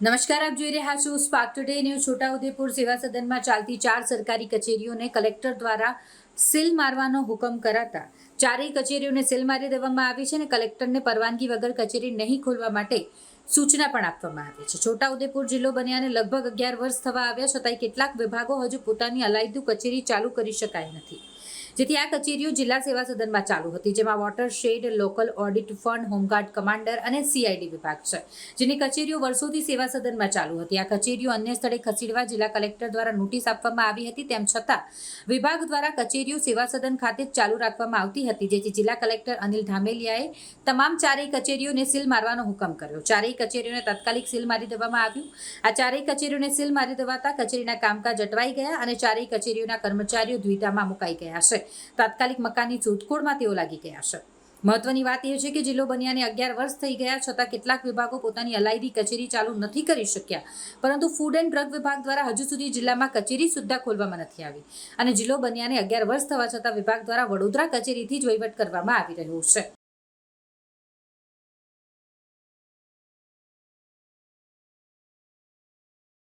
નમસ્કાર, આપ જોઈ રહ્યા છો સ્પાર્ક ટુડે ન્યૂઝ છોટાઉદેપુર સેવા સદનમાં ચાલતી ચાર સરકારી કચેરીઓને કલેક્ટર દ્વારા સીલ મારવાનો હુકમ કરાતા ચારેય કચેરીઓને સીલ મારી દેવામાં આવી છે અને કલેક્ટરને પરવાનગી વગર કચેરી નહીં ખોલવા માટે સૂચના પણ આપવામાં આવી છે. છોટાઉદેપુર જિલ્લો બન્યાને લગભગ અગિયાર વર્ષ થવા આવ્યા, છતાંય કેટલાક વિભાગો હજુ પોતાની અલાયદું કચેરી ચાલુ કરી શકાય નથી. જેથી આ કચેરીઓ જિલ્લા સેવા સદનમાં ચાલુ હતી, જેમાં water shed local audit fund, home guard commander અને સીઆઈડી વિભાગ છે. જેની કચેરીઓ વર્ષોથી સેવા સદનમાં ચાલુ હતી. આ કચેરીઓ અન્ય સ્થળે ખસેડવા જિલ્લા કલેક્ટર દ્વારા નોટિસ આપવામાં આવી હતી, તેમ છતાં વિભાગ દ્વારા કચેરીઓ સેવા સદન ખાતે જ ચાલુ રાખવામાં આવતી હતી, જેથી જિલ્લા કલેક્ટર અનિલ ધામેલિયાએ તમામ ચારેય કચેરીઓને સીલ મારવાનો હુકમ કર્યો. ચારેય કચેરીઓને તાત્કાલિક સીલ મારી દેવામાં આવ્યું. આ ચારેય કચેરીઓને સીલ મારી દેવાતા કચેરીના કામકાજ અટવાઈ ગયા અને ચારેય કચેરીઓના કર્મચારીઓ દ્વિધામાં મુકાઈ ગયા છે. તાત્કાલિક મકાનની શોધખોળમાં તેઓ લાગી ગયા છે. મહત્વની વાત એ છે કે જિલ્લો બન્યાને અગિયાર વર્ષ થઈ ગયા છતાં કેટલાક વિભાગો પોતાની અલાયદી કચેરી ચાલુ નથી કરી શક્યા. પરંતુ ફૂડ એન્ડ ડ્રગ વિભાગ દ્વારા હજુ સુધી જિલ્લામાં કચેરી સુદ્ધા ખોલવામાં નથી આવી. અને જિલ્લો બન્યાને અગિયાર વર્ષ થવા છતાં વિભાગ દ્વારા વડોદરા કચેરીથી જ વહીવટ કરવામાં આવી રહ્યો છે.